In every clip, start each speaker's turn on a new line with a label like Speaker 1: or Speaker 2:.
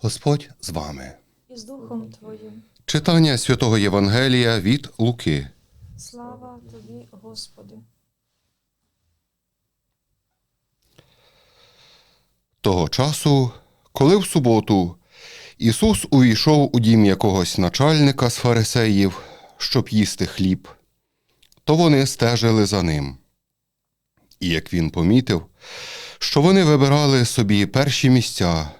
Speaker 1: Господь з вами.
Speaker 2: і з Духом Твоїм.
Speaker 1: Читання святого Євангелія від Луки.
Speaker 2: Слава Тобі, Господи.
Speaker 1: Того часу, коли в суботу Ісус увійшов у дім якогось начальника з фарисеїв, щоб їсти хліб, то вони стежили за ним. І як він помітив, що вони вибирали собі перші місця,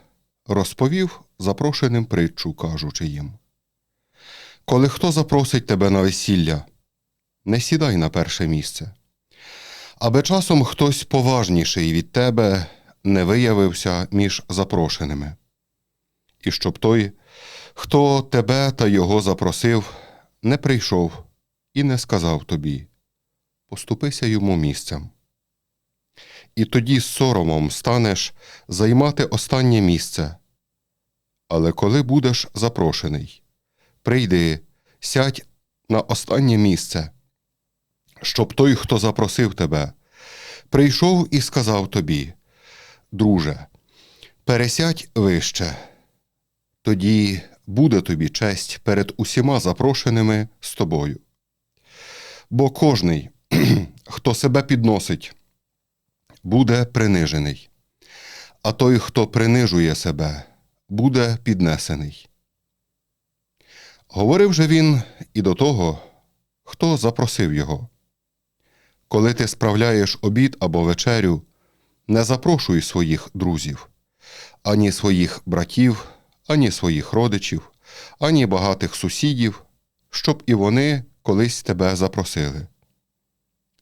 Speaker 1: розповів запрошеним притчу, кажучи їм. Коли хто запросить тебе на весілля, не сідай на перше місце, аби часом хтось поважніший від тебе не виявився між запрошеними. І щоб той, хто тебе та його запросив, не прийшов і не сказав тобі поступися йому місцем. І тоді соромом станеш займати останнє місце. Але коли будеш запрошений, прийди, сядь на останнє місце, щоб той, хто запросив тебе, прийшов і сказав тобі друже, пересядь вище. Тоді буде тобі честь перед усіма запрошеними з тобою. Бо кожний, хто себе підносить, буде принижений, а той, хто принижує себе, буде піднесений. Говорив же він і до того, хто запросив його. Коли ти справляєш обід або вечерю, не запрошуй своїх друзів, ані своїх братів, ані своїх родичів, ані багатих сусідів, щоб і вони колись тебе запросили.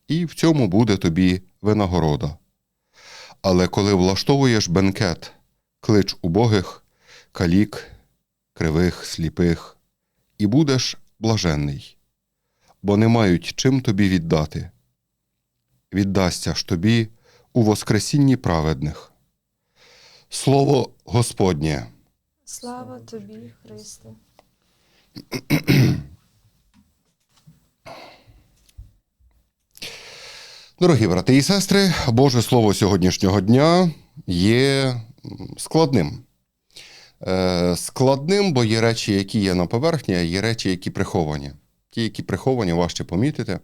Speaker 1: І в цьому буде тобі винагорода. Але коли влаштовуєш бенкет, клич убогих, калік, кривих, сліпих, і будеш блаженний, бо не мають чим тобі віддати. Віддасться ж тобі у Воскресінні праведних. Слово Господнє.
Speaker 2: Слава Тобі, Христе.
Speaker 1: Дорогі брати і сестри, Боже Слово сьогоднішнього дня є складним. Е, Складним, бо є речі, які є на поверхні, а є речі, які приховані. Ті, які приховані, важче помітити.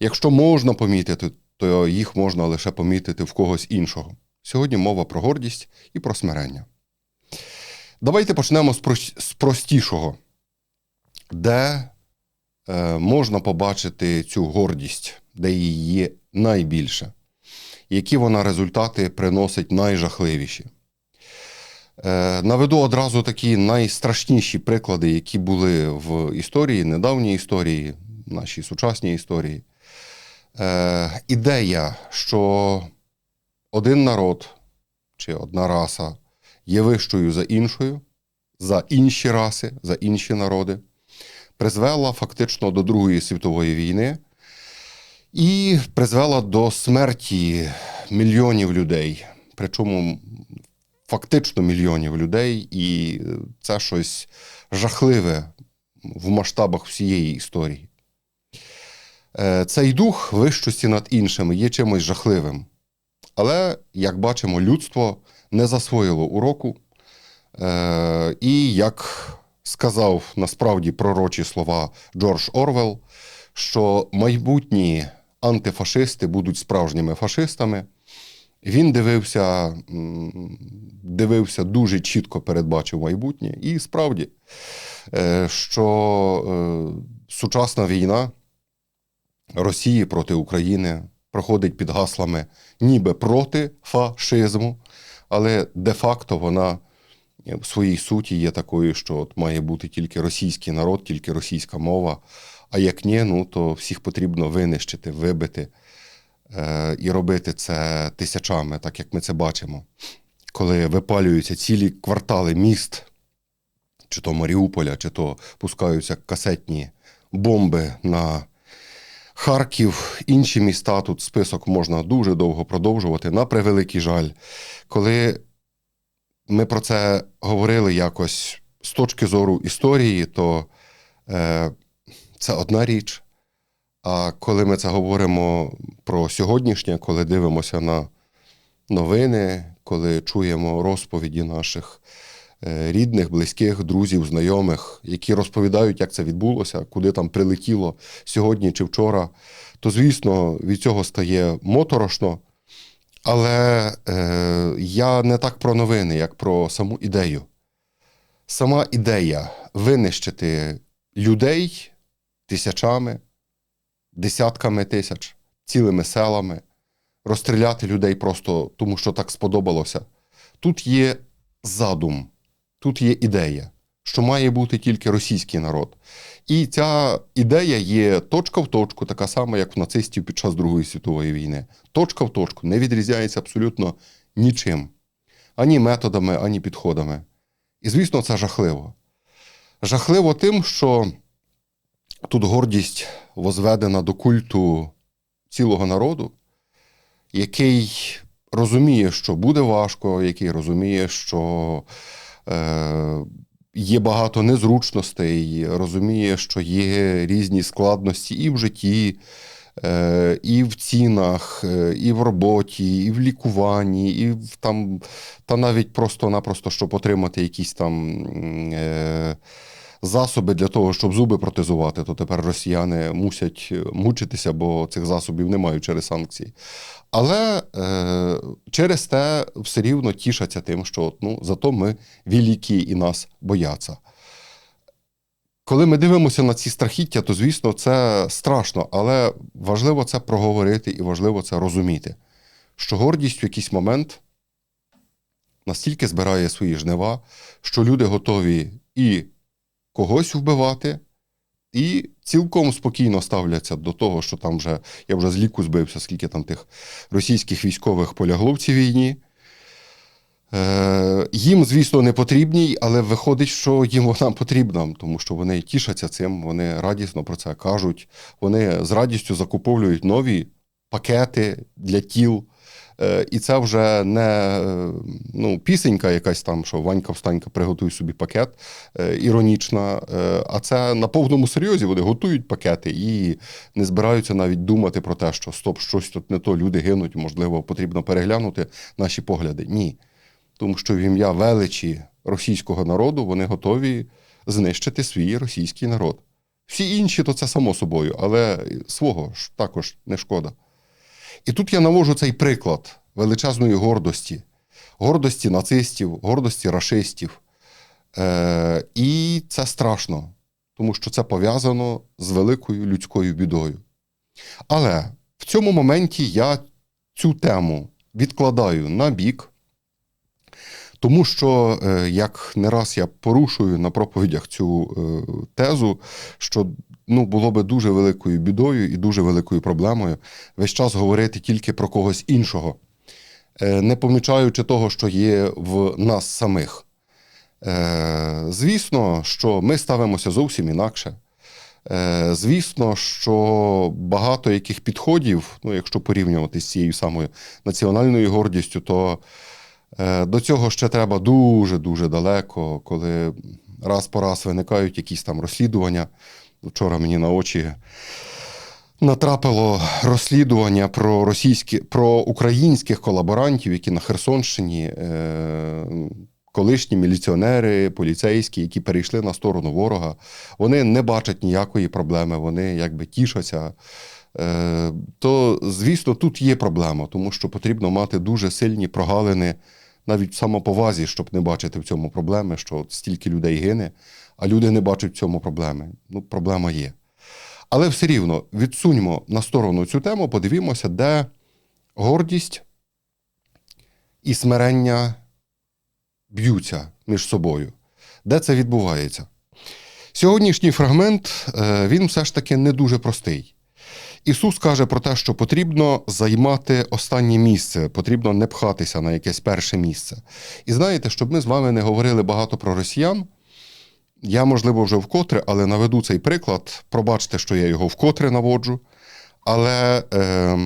Speaker 1: Якщо можна помітити, то їх можна лише помітити в когось іншого. Сьогодні мова про гордість і про смирення. Давайте почнемо з простішого, де е, можна побачити цю гордість, де її є найбільше, які вона результати приносить найжахливіші. Е, наведу одразу такі найстрашніші приклади, які були в історії, недавній історії, нашій сучасній історії. Е, ідея, що один народ чи одна раса є вищою за іншою, за інші раси, за інші народи, призвела фактично до Другої світової війни і призвела до смерті мільйонів людей. Причому фактично мільйонів людей, і це щось жахливе в масштабах всієї історії. Е, Цей дух вищості над іншими є чимось жахливим. Але, як бачимо, людство не засвоїло уроку. Е, І як сказав насправді пророчі слова Джордж Орвел, що майбутні антифашисти будуть справжніми фашистами. Він дивився, дивився дуже чітко передбачив майбутнє. І справді, е, що е, сучасна війна Росії проти України проходить під гаслами ніби проти фашизму, але де-факто вона в своїй суті є такою, що от має бути тільки російський народ, тільки російська мова. А як ні, ну то всіх потрібно винищити, вибити е, і робити це тисячами, так як ми це бачимо. Коли випалюються цілі квартали міст, чи то Маріуполя, чи то пускаються касетні бомби на Харків, інші міста. Тут список можна дуже довго продовжувати. На превеликий жаль, коли ми про це говорили якось з точки зору історії, то е, це одна річ. А коли ми це говоримо про сьогоднішнє, коли дивимося на новини, коли чуємо розповіді наших е, рідних, близьких, друзів, знайомих, які розповідають, як це відбулося, куди там прилетіло сьогодні чи вчора, то, звісно, від цього стає моторошно. Але е, я не так про новини, як про саму ідею. Сама ідея винищити людей тисячами, десятками тисяч, цілими селами, розстріляти людей просто тому, що так сподобалося. Тут є задум, тут є ідея, що має бути тільки російський народ. І ця ідея є точка в точку, така сама, як в нацистів під час Другої світової війни. Точка в точку не відрізняється абсолютно нічим, ані методами, ані підходами. І, звісно, це жахливо. Жахливо тим, що тут гордість возведена до культу цілого народу, який розуміє, що буде важко, який розуміє, що е, є багато незручностей, розуміє, що є різні складності і в житті, е, і в цінах, е, і в роботі, і в лікуванні, і в там, та навіть просто-напросто, щоб отримати якісь там. Е, Засоби для того, щоб зуби протезувати, то тепер росіяни мусять е, мучитися, бо цих засобів немає через санкції. Але е, через те все рівно тішаться тим, що ну, зато ми великі і нас бояться. Коли ми дивимося на ці страхіття, то звісно це страшно, але важливо це проговорити і важливо це розуміти, що гордість в якийсь момент настільки збирає свої жнива, що люди готові і когось вбивати, і цілком спокійно ставляться до того, що там вже я вже з ліку збився, скільки там тих російських військових полягло в цій війні. Е, їм, звісно, не потрібні, але виходить, що їм вона потрібна, тому що вони тішаться цим, вони радісно про це кажуть. Вони з радістю закуповують нові пакети для тіл. Е, І це вже не ну, пісенька якась там, що Ванька встанька, приготуй собі пакет е, іронічна. е, А це на повному серйозі вони готують пакети і не збираються навіть думати про те, що стоп, щось тут не то, люди гинуть, можливо, потрібно переглянути наші погляди. Ні. Тому що в ім'я величі російського народу вони готові знищити свій російський народ. Всі інші то це само собою, але свого ж також не шкода. І тут я навожу цей приклад величезної гордості, гордості нацистів, гордості рашистів. Е, і це страшно, тому що це пов'язано з великою людською бідою. Але в цьому моменті я цю тему відкладаю на бік, тому що, е, як не раз я порушую на проповідях цю е, тезу, що ну, було би дуже великою бідою і дуже великою проблемою весь час говорити тільки про когось іншого, е, не помічаючи того, що є в нас самих. Е, Звісно, що ми ставимося зовсім інакше. Е, Звісно, що багато яких підходів, ну, якщо порівнювати з цією самою національною гордістю, то до цього ще треба дуже-дуже далеко, коли раз по раз виникають якісь там розслідування. Вчора мені на очі натрапило розслідування про російські, про українських колаборантів, які на Херсонщині, е, колишні міліціонери, поліцейські, які перейшли на сторону ворога. Вони не бачать ніякої проблеми, вони якби тішаться. Е, то, звісно, тут є проблема, тому що потрібно мати дуже сильні прогалини навіть в самоповазі, щоб не бачити в цьому проблеми, що стільки людей гине, а люди не бачать в цьому проблеми. Ну, проблема є. Але все рівно відсуньмо на сторону цю тему, подивімося, де гордість і смирення б'ються між собою. Де це відбувається? Сьогоднішній фрагмент е, він все ж таки не дуже простий. Ісус каже про те, що потрібно займати останнє місце, потрібно не пхатися на якесь перше місце. І знаєте, щоб ми з вами не говорили багато про росіян, я, можливо, вже вкотре, але наведу цей приклад. Пробачте, що я його вкотре наводжу. Але е,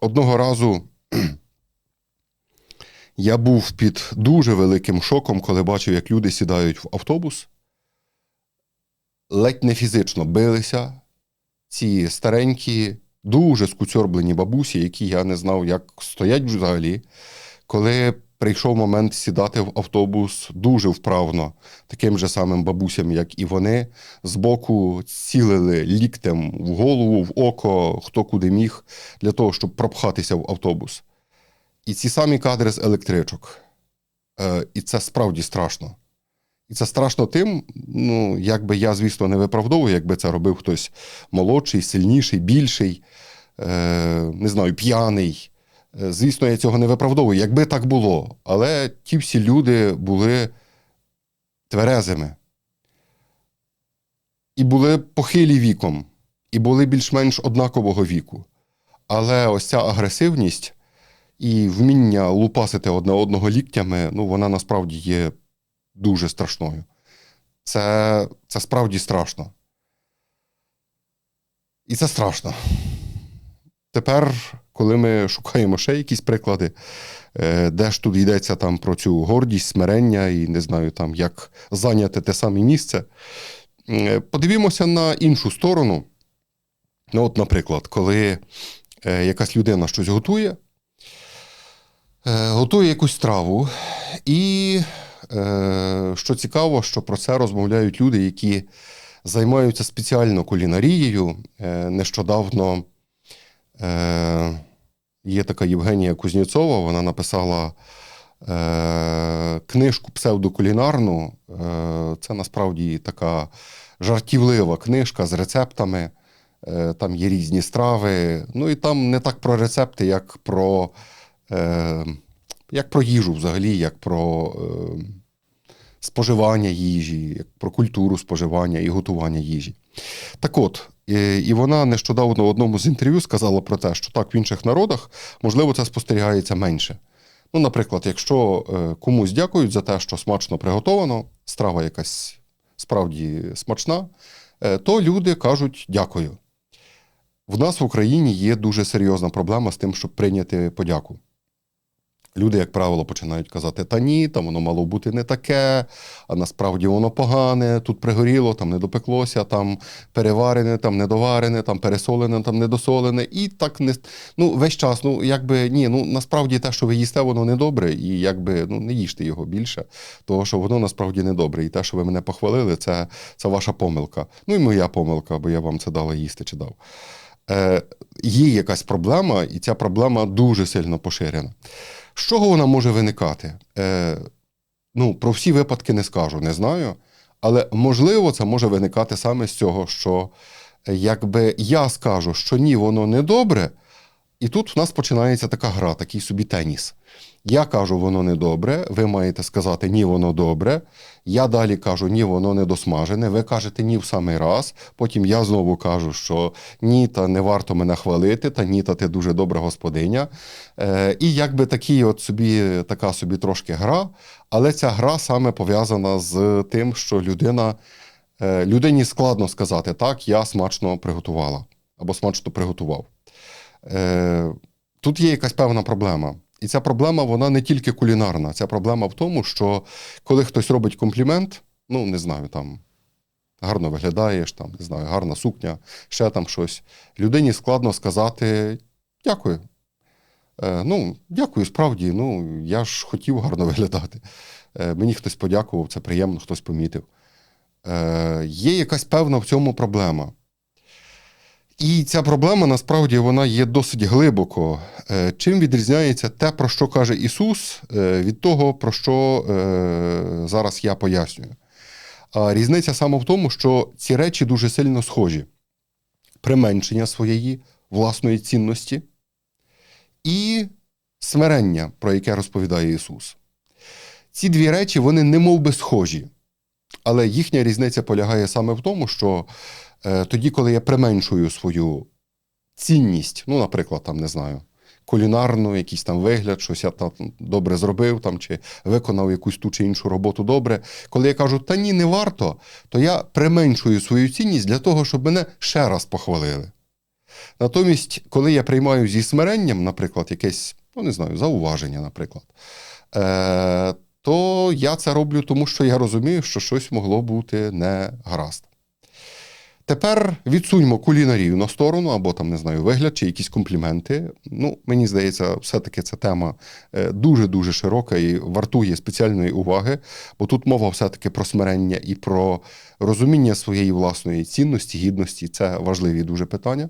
Speaker 1: одного разу я був під дуже великим шоком, коли бачив, як люди сідають в автобус, ледь не фізично билися. Ці старенькі, дуже скуцьорблені бабусі, які я не знав, як стоять взагалі, коли прийшов момент сідати в автобус дуже вправно, таким же самим бабусям, як і вони. Збоку цілили ліктем в голову, в око, хто куди міг, для того, щоб пропхатися в автобус. І ці самі кадри з електричок. Е, і це справді страшно. І це страшно тим, ну, якби я, звісно, не виправдовую, якби це робив хтось молодший, сильніший, більший, е, не знаю, п'яний. Е, Звісно, я цього не виправдовую, якби так було. Але ті всі люди були тверезими. І були похилі віком, і були більш-менш однакового віку. Але ось ця агресивність і вміння лупасити одне одного ліктями, ну, вона насправді є дуже страшною. Це, це справді страшно. І це страшно. Тепер, коли ми шукаємо ще якісь приклади, е, де ж тут йдеться там про цю гордість, смирення і не знаю, там, як зайняти те саме місце, е, подивімося на іншу сторону. Ну, от, наприклад, коли е, якась людина щось готує, готує якусь страву, і що цікаво, що про це розмовляють люди, які займаються спеціально кулінарією. Нещодавно є така Євгенія Кузнєцова, вона написала е, книжку псевдокулінарну. Е, це насправді така жартівлива книжка з рецептами. Е, Там є різні страви. Ну і там не так про рецепти, як про, е, як про їжу взагалі, як про е, споживання їжі, про культуру споживання і готування їжі. Так от, і вона нещодавно в одному з інтерв'ю сказала про те, що так в інших народах, можливо, це спостерігається менше. Ну, наприклад, якщо е, комусь дякують за те, що смачно приготовано, страва якась справді смачна, е, то люди кажуть дякую. В нас в Україні є дуже серйозна проблема з тим, щоб прийняти подяку. Люди, як правило, починають казати: та ні, там воно мало бути не таке, а насправді воно погане, тут пригоріло, там не допеклося, там переварене, там недоварене, там пересолене, там недосолене. І так не ну, весь час, ну якби ні, ну насправді те, що ви їсте, воно недобре, і якби ну не їжте його більше, того що воно насправді недобре. І те, що ви мене похвалили, це, це ваша помилка. Ну і моя помилка, бо я вам це дала їсти чи дав. Е, є якась проблема, і ця проблема дуже сильно поширена. З чого вона може виникати? Е, ну, про всі випадки не скажу, не знаю. Але можливо, це може виникати саме з цього, що е, якби я скажу, що ні, воно не добре, і тут в нас починається така гра, такий собі теніс. Я кажу, воно не добре, ви маєте сказати ні, воно добре. Я далі кажу, ні, воно не досмажене. Ви кажете ні в самий раз. Потім я знову кажу, що ні, та не варто мене хвалити, та ні, та ти дуже добра господиня. Е, і якби такі от собі, така собі трошки гра, але ця гра саме пов'язана з тим, що людина, е, людині складно сказати, так, я смачно приготувала або смачно приготував. Е, тут є якась певна проблема. І ця проблема вона не тільки кулінарна. Ця проблема в тому, що коли хтось робить комплімент, ну не знаю, там гарно виглядаєш, там не знаю, гарна сукня, ще там щось. Людині складно сказати дякую. Е, ну, дякую, справді. Ну, я ж хотів гарно виглядати. Е, мені хтось подякував, це приємно, хтось помітив. Е, є якась певна в цьому проблема. І ця проблема насправді вона є досить глибоко. Е, Чим відрізняється те, про що каже Ісус, е, від того, про що е, зараз я пояснюю. Різниця саме в тому, що ці речі дуже сильно схожі: применшення своєї власної цінності і смирення, про яке розповідає Ісус. Ці дві речі вони не би схожі. Але їхня різниця полягає саме в тому, що тоді, коли я применшую свою цінність, ну, наприклад, там не знаю, кулінарну, якийсь там вигляд, щось я там добре зробив там, чи виконав якусь ту чи іншу роботу добре. Коли я кажу, та ні, не варто, то я применшую свою цінність для того, щоб мене ще раз похвалили. Натомість, коли я приймаю зі смиренням, наприклад, якесь, ну не знаю, зауваження, наприклад, е, то я це роблю, тому що я розумію, що щось могло бути не гаразд. Тепер відсуньмо кулінарію на сторону, або там, не знаю, вигляд чи якісь компліменти. Ну, мені здається, все-таки ця тема е, дуже-дуже широка і вартує спеціальної уваги, бо тут мова все-таки про смирення і про розуміння своєї власної цінності, гідності. Це важливі дуже питання.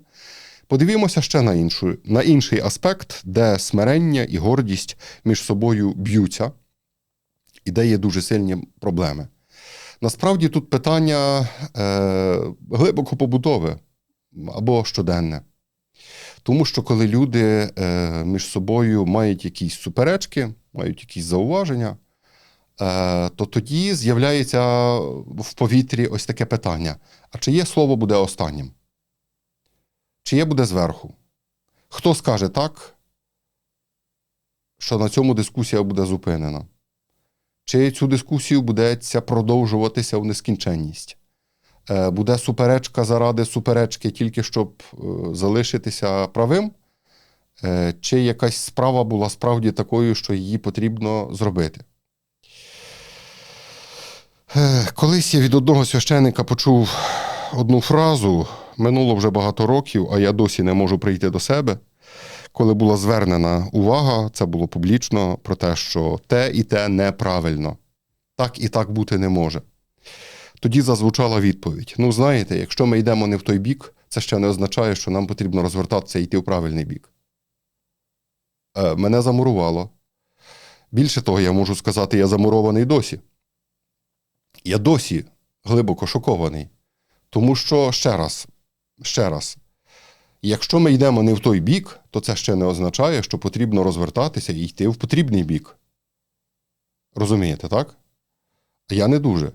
Speaker 1: Подивімося ще на, іншу, на інший аспект, де смирення і гордість між собою б'ються, і де є дуже сильні проблеми. Насправді тут питання е, глибоко побутове або щоденне. Тому що коли люди е, між собою мають якісь суперечки, мають якісь зауваження, е, то тоді з'являється в повітрі ось таке питання: а чиє слово буде останнім? Чиє буде зверху? Хто скаже так, що на цьому дискусія буде зупинена? Чи цю дискусію будеться продовжуватися в нескінченність? Е, Буде суперечка заради суперечки, тільки щоб е, залишитися правим? Е, Чи якась справа була справді такою, що її потрібно зробити? Колись я від одного священика почув одну фразу. Минуло вже багато років, а я досі не можу прийти до себе. Коли була звернена увага, це було публічно про те, що те і те неправильно. Так і так бути не може. Тоді зазвучала відповідь: ну, знаєте, якщо ми йдемо не в той бік, це ще не означає, що нам потрібно розвертатися і йти в правильний бік. Е, мене замурувало. Більше того, я можу сказати, я замурований досі. Я досі глибоко шокований. Тому що ще раз, ще раз, якщо ми йдемо не в той бік, то це ще не означає, що потрібно розвертатися і йти в потрібний бік. Розумієте, так? А я не дуже.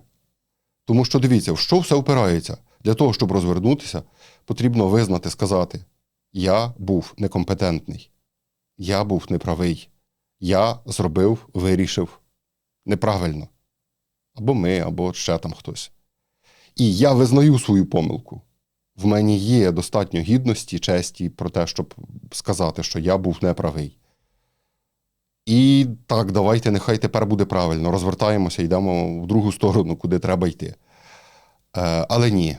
Speaker 1: Тому що дивіться, в що все впирається? Для того, щоб розвернутися, потрібно визнати, сказати: Я був некомпетентний, я був неправий, я зробив, вирішив неправильно. Або ми, або ще там хтось. І я визнаю свою помилку. В мені є достатньо гідності, честі про те, щоб сказати, що я був неправий. І так, давайте, нехай тепер буде правильно. Розвертаємося, йдемо в другу сторону, куди треба йти. Е, але ні.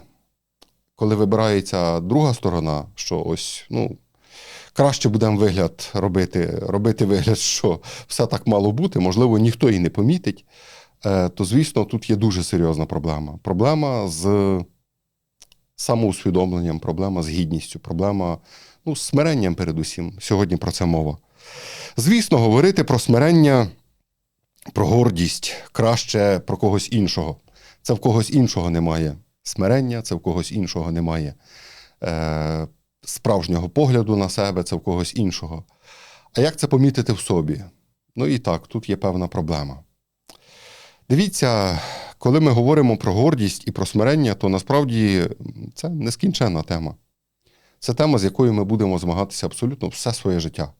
Speaker 1: Коли вибирається друга сторона, що ось, ну, краще будемо вигляд робити, робити вигляд, що все так мало бути, можливо, ніхто і не помітить, е, то, звісно, тут є дуже серйозна проблема. Проблема з самоусвідомленням, проблема з гідністю, проблема ну, смиренням передусім. Сьогодні про це мова. Звісно, говорити про смирення, про гордість краще про когось іншого. Це в когось іншого немає. Смирення, це в когось іншого немає. Е, справжнього погляду на себе, це в когось іншого. А як це помітити в собі? Ну і так, тут є певна проблема. Дивіться, коли ми говоримо про гордість і про смирення, то насправді це нескінченна тема. Це тема, з якою ми будемо змагатися абсолютно все своє життя.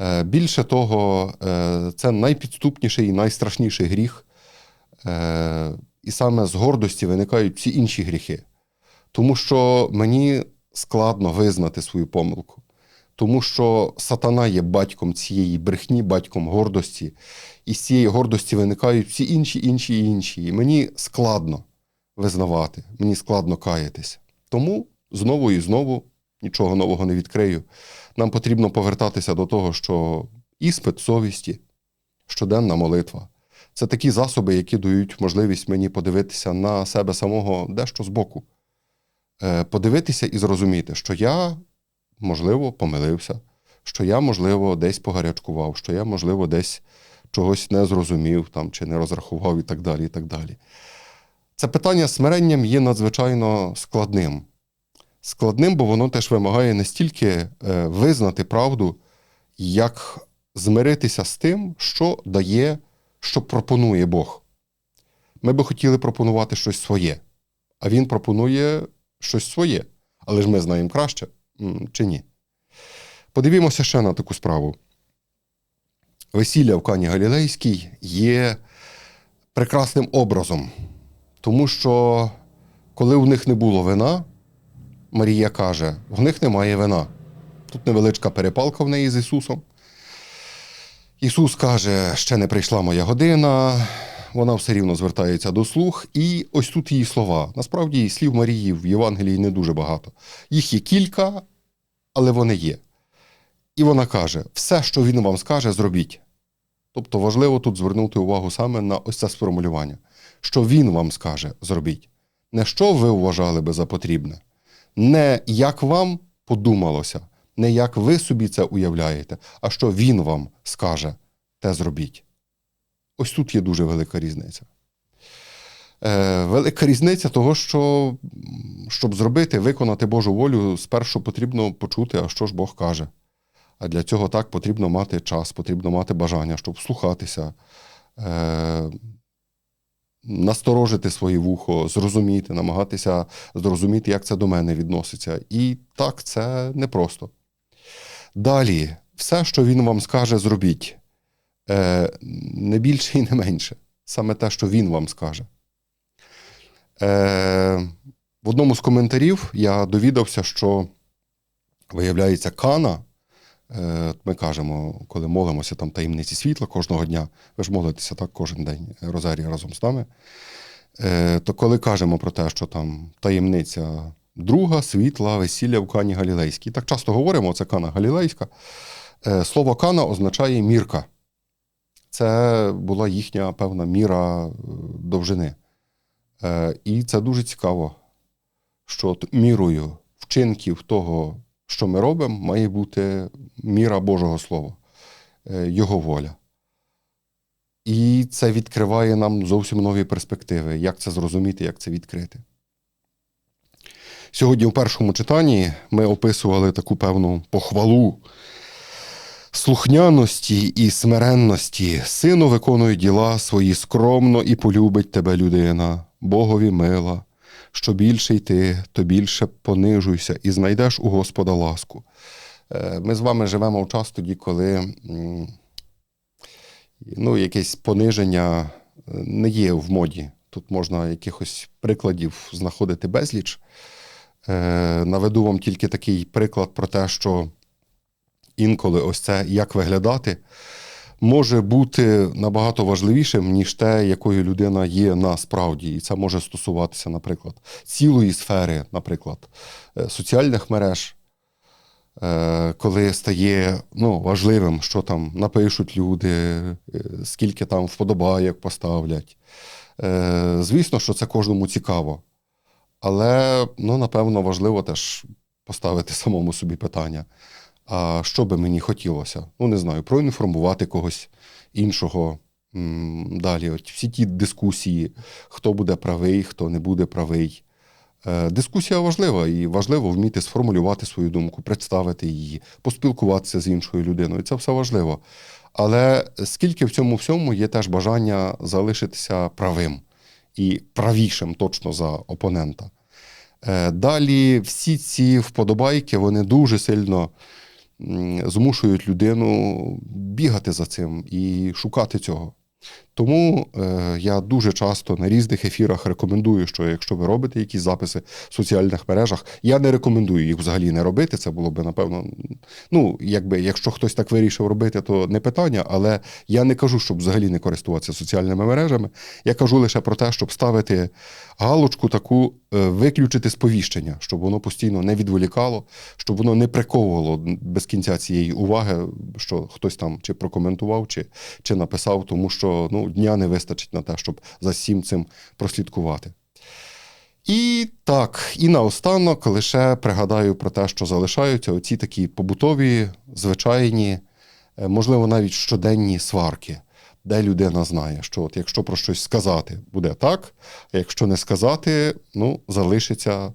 Speaker 1: Е, Більше того, е, це найпідступніший і найстрашніший гріх. Е, І саме з гордості виникають всі інші гріхи. Тому що мені складно визнати свою помилку. Тому що сатана є батьком цієї брехні, батьком гордості, і з цієї гордості виникають всі інші, інші інші. І мені складно визнавати, мені складно каятися. Тому знову і знову нічого нового не відкрию. Нам потрібно повертатися до того, що іспит совісті, щоденна молитва це такі засоби, які дають можливість мені подивитися на себе самого дещо збоку. Е, Подивитися і зрозуміти, що я, можливо, помилився, що я, можливо, десь погарячкував, що я, можливо, десь чогось не зрозумів там, чи не розрахував і так далі. і так далі. Це питання смиренням є надзвичайно складним. Складним, бо воно теж вимагає не стільки е, визнати правду, як змиритися з тим, що дає, що пропонує Бог. Ми би хотіли пропонувати щось своє, а Він пропонує щось своє. Але ж ми знаємо краще чи ні. Подивімося ще на таку справу. Весілля в Кані Галілейській є прекрасним образом, тому що коли в них не було вина, Марія каже: в них немає вина. Тут невеличка перепалка в неї з Ісусом. Ісус каже, ще не прийшла моя година. вона все рівно звертається до слух, і ось тут її слова. Насправді слів Марії в Євангелії не дуже багато. Їх є кілька, але вони є. І вона каже: все, що він вам скаже, зробіть. Тобто важливо тут звернути увагу саме на ось це сформулювання, що він вам скаже, зробіть. Не що ви вважали би за потрібне, не як вам подумалося, не як ви собі це уявляєте, а що він вам скаже, те зробіть. Ось тут є дуже велика різниця. Е, велика різниця того, що щоб зробити, виконати Божу волю, спершу потрібно почути, а що ж Бог каже. А для цього так потрібно мати час, потрібно мати бажання, щоб слухатися, е, насторожити своє вухо, зрозуміти, намагатися зрозуміти, як це до мене відноситься. І так, це непросто. Далі, все, що він вам скаже, зробіть. Е, не більше і не менше. Саме те, що він вам скаже. Е, в одному з коментарів я довідався, що виявляється, Кана. Е, Ми кажемо, коли молимося там таємниці світла кожного дня, ви ж молитеся так кожен день Розарія разом з нами. Е, То коли кажемо про те, що там таємниця друга, світла, весілля в Кані Галілейській. Так часто говоримо, це Кана Галілейська. Е, Слово Кана означає мірка. Це була їхня певна міра довжини. І це дуже цікаво, що мірою вчинків того, що ми робимо, має бути міра Божого Слова, е, Його воля. І це відкриває нам зовсім нові перспективи, як це зрозуміти, як це відкрити. Сьогодні у першому читанні ми описували таку певну похвалу слухняності і смиренності. Сину виконує діла свої скромно і полюбить тебе людина, Богові мила. Що більше йти, то більше понижуйся і знайдеш у Господа ласку. Е, Ми з вами живемо в час тоді, коли ну, якесь пониження е, не є в моді. Тут можна якихось прикладів знаходити безліч. Е, Наведу вам тільки такий приклад про те, що інколи ось це як виглядати може бути набагато важливішим, ніж те, якою людина є насправді. І це може стосуватися, наприклад, цілої сфери, наприклад, е, соціальних мереж, е, коли стає ну, важливим, що там напишуть люди, е, скільки там вподобайок поставлять. Звісно, що це кожному цікаво. Але, ну, напевно, важливо теж поставити самому собі питання. А що би мені хотілося? Ну, не знаю, проінформувати когось іншого. Далі, от всі ті дискусії, хто буде правий, хто не буде правий. Е, Дискусія важлива, і важливо вміти сформулювати свою думку, представити її, поспілкуватися з іншою людиною. Це все важливо. Але скільки в цьому всьому є теж бажання залишитися правим і правішим точно за опонента. Е, Далі всі ці вподобайки вони дуже сильно змушують людину бігати за цим і шукати цього. Тому е, я дуже часто на різних ефірах рекомендую, що якщо ви робите якісь записи в соціальних мережах, я не рекомендую їх взагалі не робити. Це було б, напевно, ну, якби, якщо хтось так вирішив робити, то не питання, але я не кажу, щоб взагалі не користуватися соціальними мережами. Я кажу лише про те, щоб ставити галочку таку, е, виключити сповіщення, щоб воно постійно не відволікало, щоб воно не приковувало без кінця цієї уваги, що хтось там чи прокоментував, чи, чи написав, тому що ну, дня не вистачить на те, щоб за всім цим прослідкувати. І так, і наостанок лише пригадаю про те, що залишаються оці такі побутові, звичайні, е, можливо, навіть щоденні сварки, де людина знає, що от якщо про щось сказати, буде так, а якщо не сказати, ну, залишиться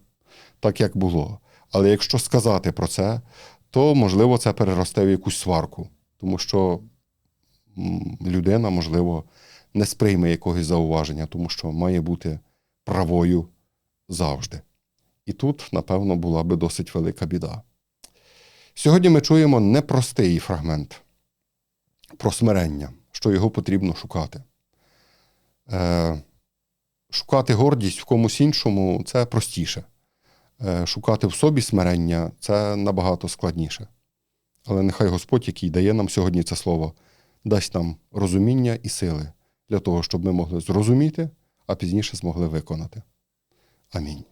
Speaker 1: так, як було. Але якщо сказати про це, то можливо це переросте в якусь сварку, тому що людина, можливо, не сприйме якогось зауваження, тому що має бути правою завжди. І тут, напевно, була би досить велика біда. Сьогодні ми чуємо непростий фрагмент про смирення, що його потрібно шукати. Е, шукати гордість в комусь іншому це простіше. Е, шукати в собі смирення це набагато складніше. Але нехай Господь, який дає нам сьогодні це слово, дасть нам розуміння і сили для того, щоб ми могли зрозуміти, а пізніше змогли виконати. Амінь.